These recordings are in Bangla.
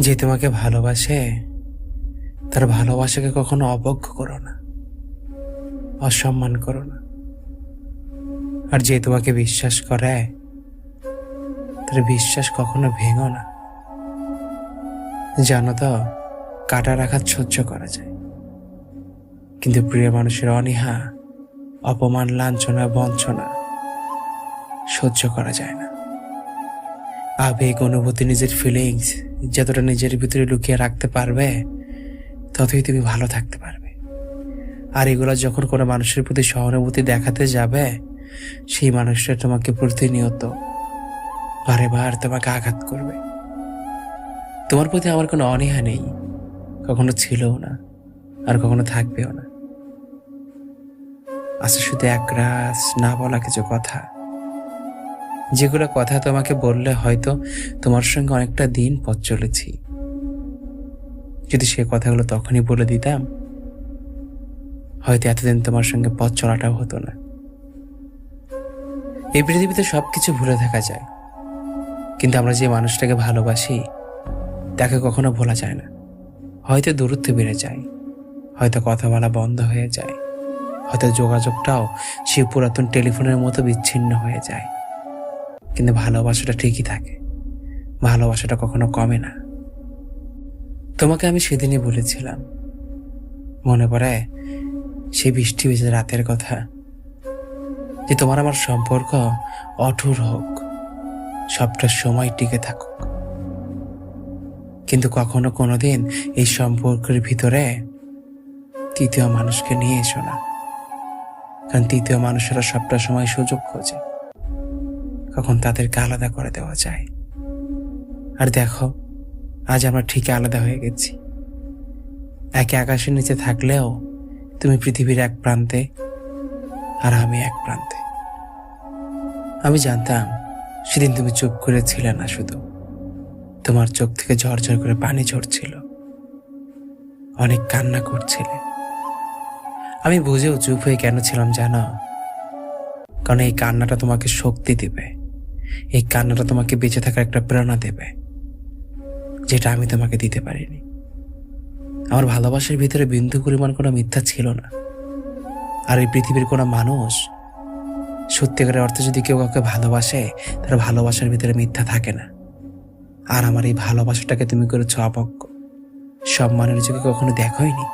যে তোমাকে ভালোবাসে, তার ভালোবাসাকে কখনো অবজ্ঞ করো না, অসম্মান করো না। আর যে তোমাকে বিশ্বাস করে, তার বিশ্বাস কখনো ভেঙো না। জানো তো কাটার আঘাত সহ্য করা যায়। কিন্তু প্রিয় মানুষের অনীহা, অপমান, লাঞ্ছনা, বঞ্চনা সহ্য করা যায় না। আবেগ, অনুভূতি, নিজের ফিলিংস যতটা নিজের ভিতরে লুকিয়ে রাখতে পারবে, ততই তুমি ভালো থাকতে পারবে। আর এগুলো যখন কোনো মানুষের প্রতি সহানুভূতি দেখাতে যাবে, সেই মানুষটা তোমাকে প্রতিনিয়ত বারে বার তোমাকে আঘাত করবে। তোমার প্রতি আমার কোনো অনীহা নেই, কখনো ছিলও না, আর কখনো থাকবেও না। আছে শুধু এক রাস না বলা কিছু কথা। যেগুলো কথা তোমাকে বললে হয়তো তোমার সঙ্গে অনেকটা দিন পথ চলেছি। যদি সে কথাগুলো তখনই বলে দিতাম, হয়তো এতদিন তোমার সঙ্গে পথ চলাটাও হতো না। এই পৃথিবীতে সব কিছু ভুলে থাকা যায়। কিন্তু আমরা যে মানুষটাকে ভালোবাসি, তাকে কখনো ভোলা যায় না। হয়তো দূরত্ব বেড়ে যায়, হয়তো কথা বলা বন্ধ হয়ে যায়, হয়তো যোগাযোগটাও সে পুরাতন টেলিফোনের মতো বিচ্ছিন্ন হয়ে যায়। কিন্তু ভালোবাসাটা ঠিকই থাকে। ভালোবাসাটা কখনো কমে না। তোমাকে আমি সেদিনই বলেছিলাম। মনে পড়ে সেই বৃষ্টি ভেজে রাতের কথা, যে তোমার আমার সম্পর্ক অঠুর হোক, সবটা সময় টিকে থাকুক। কিন্তু কখনো কোনোদিন এই সম্পর্কের ভিতরে তৃতীয় মানুষকে নিয়ে এসো না। কারণ তৃতীয় মানুষেরা সবটা সময় সুযোগ খোঁজে। কখন তাদেরকে আলাদা করে দেওয়া যায়। আর দেখো, আজ আমরা ঠিক আলাদা হয়ে গেছি। একে আকাশের নিচে থাকলেও তুমি পৃথিবীর এক প্রান্তে আর আমি এক প্রান্তে। আমি জানতাম সেদিন তুমি চুপ করেছিলে না শুধু। তোমার চোখ থেকে ঝরঝর করে পানি ঝরছিল। অনেক কান্না করছিলে। আমি বুঝেও চুপ হয়ে কেন ছিলাম জানো? কারণ এই কান্নাটা তোমাকে শক্তি দিবে। এই কান্নাটা তোমাকে বেঁচে থাকার একটা প্রেরণা দেবে, যেটা আমি তোমাকে দিতে পারিনি। আমার ভালোবাসার ভিতরে বিন্দু পরিমাণ কোনো মিথ্যা ছিল না। আর এই পৃথিবীর কোনো মানুষ সত্যিকারের অর্থে যদি কেউ কাউকে ভালোবাসে, তার ভালোবাসার ভিতরে মিথ্যা থাকে না। আর আমার এই ভালোবাসাটাকে তুমি করেছ অপক্ষ সম্মানের যুগে কখনো দেখোইনি।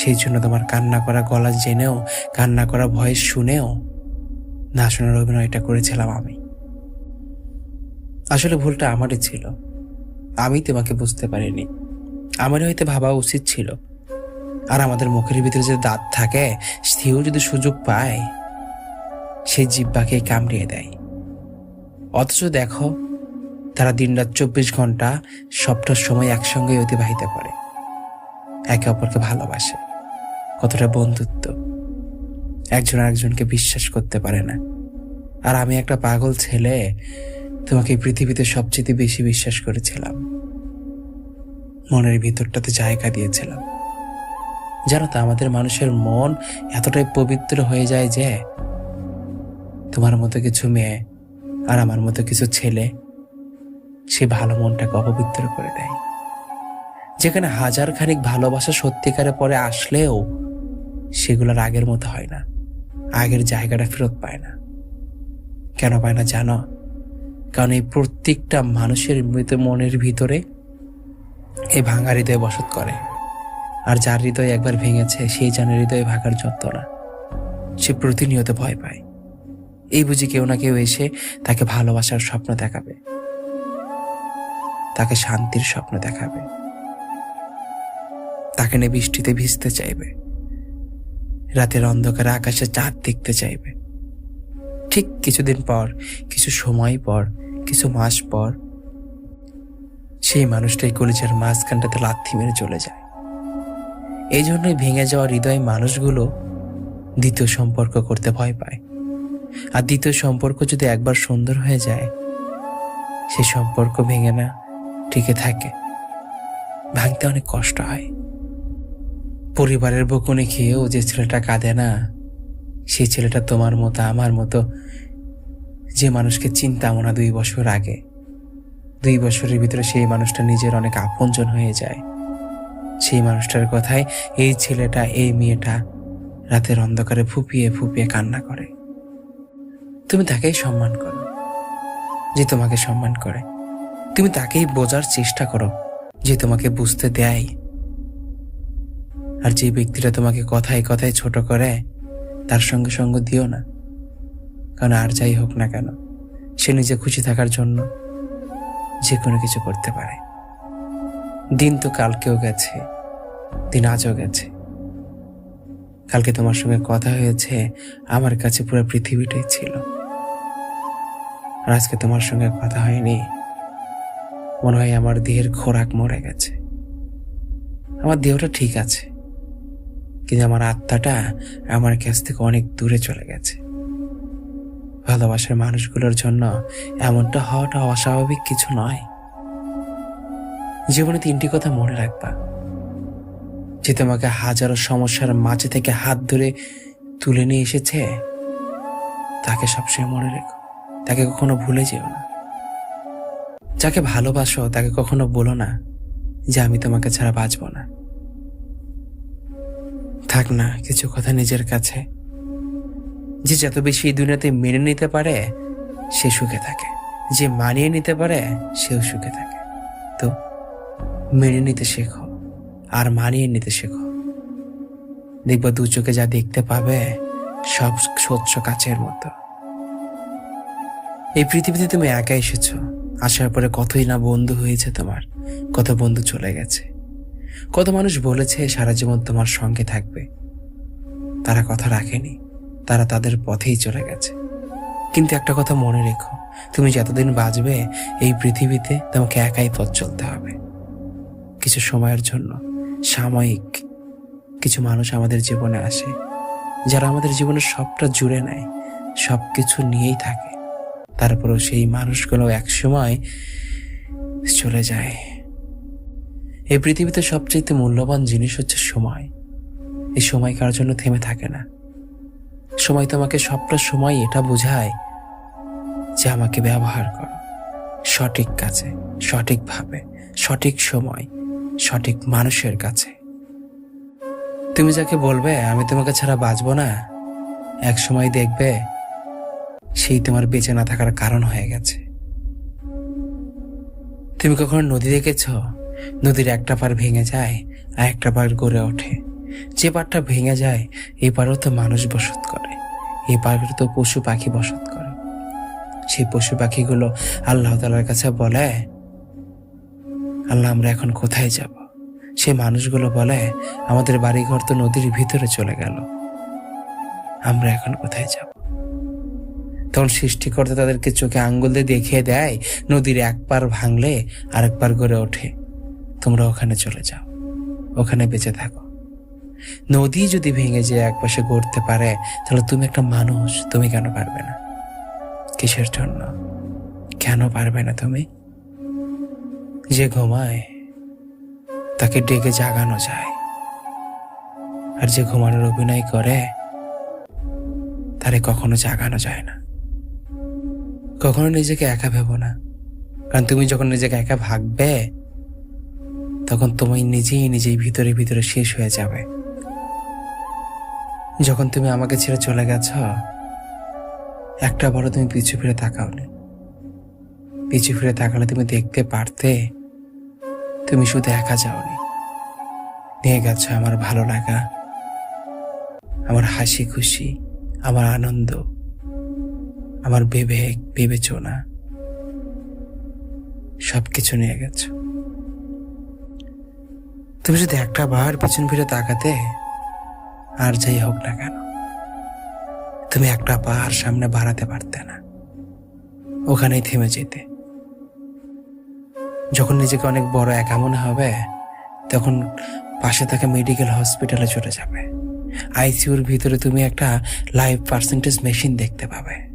সেই জন্য তোমার কান্না করা গলা জেনেও, কান্না করা ভয়েস শুনেও না শোনার অভিনয়টা করেছিলাম আমি। আসলে ভুলটা আমারই ছিল। আমি তোমাকে বুঝতে পারিনি। আমারই হয়তো ভাবা উচিত ছিল। আর আমাদের মুখের ভিতরে যে দাঁত থাকে, সেও যদি সুযোগ পায়, সেই জিব্বাকে কামড়িয়ে দেয়। অথচ দেখো, তারা দিনরাত চব্বিশ ঘণ্টা সবটার সময় একসঙ্গে অতিবাহিত করে। একে অপরকে ভালোবাসে। কতটা বন্ধুত্ব। একজন আরেকজনকে বিশ্বাস করতে পারে না। আর আমি একটা পাগল ছেলে, তোমাকে পৃথিবীতে সবচেয়ে বেশি বিশ্বাস করেছিলাম। মনের ভিতরটাতে জায়গা দিয়েছিলাম। জানো তো, আমাদের মানুষের মন এতটাই পবিত্র হয়ে যায় যে, তোমার মতো কিছু মেয়ে আর আমার মতো কিছু ছেলে, সে ভালো মনটাকে অপবিত্র করে দেয়। যেখানে হাজার খানিক ভালোবাসা সত্যিকারে পরে আসলেও সেগুলোর আগের মতো হয় না। আগের জায়গাটা ফেরত পায় না। কেন পায় না জানো? কারণ এই প্রত্যেকটা মানুষের মৃত মনের ভিতরে এই ভাঙা হৃদয় বসত করে। আর যার হৃদয় একবার ভেঙেছে, সেই জানের হৃদয়ে ভাঙার যত্ন না। সে প্রতিনিয়ত ভয় পায়। এই বুঝি কেউ না কেউ এসে তাকে ভালোবাসার স্বপ্ন দেখাবে। তাকে শান্তির স্বপ্ন দেখাবে। তাকে নিয়ে বৃষ্টিতে ভিজতে চাইবে। রাতের অন্ধকারে আকাশে চাঁদ দেখতে চাইবে। ঠিক কিছুদিন পর, কিছু সময় পর, কিছু মাস পর, সেই মানুষটাই কলিজার মাঝখানটাতে লাথি মেরে চলে যায়। এই জন্যই ভেঙে যাওয়া হৃদয় মানুষগুলো দ্বিতীয় সম্পর্ক করতে ভয় পায়। আর দ্বিতীয় সম্পর্ক যদি একবার সুন্দর হয়ে যায়, সে সম্পর্ক ভেঙে না, টিকে থাকে। ভাঙতে অনেক কষ্ট হয়। পরিবারের বকুনি খেয়েও যে ছেলেটা কাঁদে না, সেই ছেলেটা তোমার মতো, আমার মতো। যে মানুষকে চিন্তাম না দুই বছর আগে, দুই বছরের ভিতরে সেই মানুষটা নিজের অনেক আপনজন হয়ে যায়। সেই মানুষটার কথায় এই ছেলেটা, এই মেয়েটা রাতের অন্ধকারে ফুপিয়ে ফুপিয়ে কান্না করে। তুমি তাকেই সম্মান করো, যে তোমাকে সম্মান করে। তুমি তাকেই বোঝার চেষ্টা করো, যে তোমাকে বুঝতে দেয়। আর যে ব্যক্তিটা তোমাকে কথায় কথায় ছোট করে, তার সঙ্গে সঙ্গ দিও না। কারণ আর যাই হোক না কেন, সে নিজে খুশি থাকার জন্য যে কোনো কিছু করতে পারে। দিন তো কালকেও গেছে, দিন আজও গেছে। কালকে তোমার সঙ্গে কথা হয়েছে, আমার কাছে পুরো পৃথিবীটাই ছিল। আর আজকে তোমার সঙ্গে কথা হয়নি, মনে হয় আমার দেহের খোরাক মরে গেছে। আমার দেহটা ঠিক আছে। কিন্তু আমার আত্মাটা আমার কাছ থেকে অনেক দূরে চলে গেছে। ভালোবাসার মানুষগুলোর জন্য এমনটা হওয়াটা অস্বাভাবিক কিছু নয়। জীবনে তিনটি কথা মনে রাখবা। যে তোমাকে হাজারো সমস্যার মাঝে থেকে হাত ধরে তুলে নিয়ে এসেছে, তাকে সবসময় মনে রেখো। তাকে কখনো ভুলে যেও না। যাকে ভালোবাসো, তাকে কখনো বলো না যে আমি তোমাকে ছাড়া বাঁচবো না। থাক না, কিছু কথা নিজের কাছে। যে যত বেশি এই দুনিয়াতে মেনে নিতে পারে, সে সুখে থাকে। যে মানিয়ে নিতে পারে, সেও সুখে থাকে। তো মেনে নিতে শেখো, আর মানিয়ে নিতে শেখো। দেখবা দু চোখে যা দেখতে পাবে, সব স্বচ্ছ কাছের মতো। এই পৃথিবীতে তুমি একা এসেছ, আসার পরে কতই না বন্ধু হয়েছে তোমার, কত বন্ধু চলে গেছে। কত মানুষ বলেছে সারা জীবন তোমার সঙ্গে থাকবে। তারা কথা রাখেনি, তারা তাদের পথেই চলে গেছে। কিন্তু একটা কথা মনে রেখো, তুমি যতদিন বাঁচবে, এই পৃথিবীতে তোমাকে একাই পথ চলতে হবে। কিছু সময়ের জন্য, সাময়িক কিছু মানুষ আমাদের জীবনে আসে, যারা আমাদের জীবনের সবটা জুড়ে নেয় সব কিছু নিয়েই থাকে। তারপরেও সেই মানুষগুলো একসময় চলে যায়। এই পৃথিবীতে সবচেয়ে মূল্যবান জিনিস হচ্ছে সময়। এই সময় কারোর জন্য থেমে থাকে না। সময় তোমাকে সবটা সময় এটা বোঝায় যে আমাকে ব্যবহার করো। সঠিক কাজে সঠিকভাবে সঠিক সময়, সঠিক মানুষের কাছে। তুমি যাকে বলবে, আমি তোমাকে ছাড়া বাঁচবো না। এক সময় দেখবে, সেই তোমার বেঁচে না থাকার কারণ হয়ে গেছে। তুমি কখনো নদী দেখেছ? নদীর একটা পার ভেঙে যায় আর একটা পার গড়ে ওঠে। যে পারটা ভেঙে যায় এই পারেও তো মানুষ বসত করে। এই পারে তো পশু পাখি বসত করে। সেই পশু পাখিগুলো আল্লাহ তালার কাছে বলে, আল্লাহ, আমরা এখন কোথায় যাব? সেই মানুষগুলো বলে, আমাদের বাড়িঘর তো নদীর ভিতরে চলে গেল। আমরা এখন কোথায় যাব? তখন সৃষ্টিকর্তা তাদেরকে চোখে আঙ্গুল দিয়ে দেখিয়ে দেয়, নদীর এক পার ভাঙলে আরেক পার গড়ে ওঠে। তোমরা ওখানে চলে যাও। ওখানে বেঁচে থাকো। নদী যদি ভেঙে যে এক পাশে গড়তে পারে, তাহলে তুমি একটা মানুষ, তুমি কেন পারবে না? কিসের জন্য? কেন পারবে না তুমি? যে ঘুমায়, তাকে ডেকে জাগানো যায়। আর যে ঘুমানোর অভিনয় করে, তারে কখনো জাগানো যায় না। কখনো নিজেকে একা ভেবো না। কারণ তুমি যখন নিজেকে একা ভাববে তখন তুমি নিজেই নিজেই ভিতরে ভিতরে শেষ হয়ে যাবে। যখন তুমি আমাকে ছেড়ে চলে গেছ, একটা বড় তুমি পিছু ফিরে তাকাওনি। পিছু ফিরে তাকালে তুমি দেখতে পারতে তুমি শুধু একা যাওনি। নিয়ে গেছো আমার ভালো লাগা, আমার হাসি খুশি, আমার আনন্দ, আমার বিবেক, বিবেচনা, সবকিছু নিয়ে গেছো। তুমি যদি একটা বার পিছন ফিরে তাকাতে, আর যাই হোক না কেন, তুমি একটা পাহাড় সামনে বাড়াতে পারতে না। ওখানেই থেমে যেতে। যখন নিজেকে অনেক বড় একা মনে হবে, তখন পাশে থাকা মেডিকেল হসপিটালে চলে যাবে। আইসিউর ভিতরে তুমি একটা লাইভ পার্সেন্টেজ মেশিন দেখতে পাবে।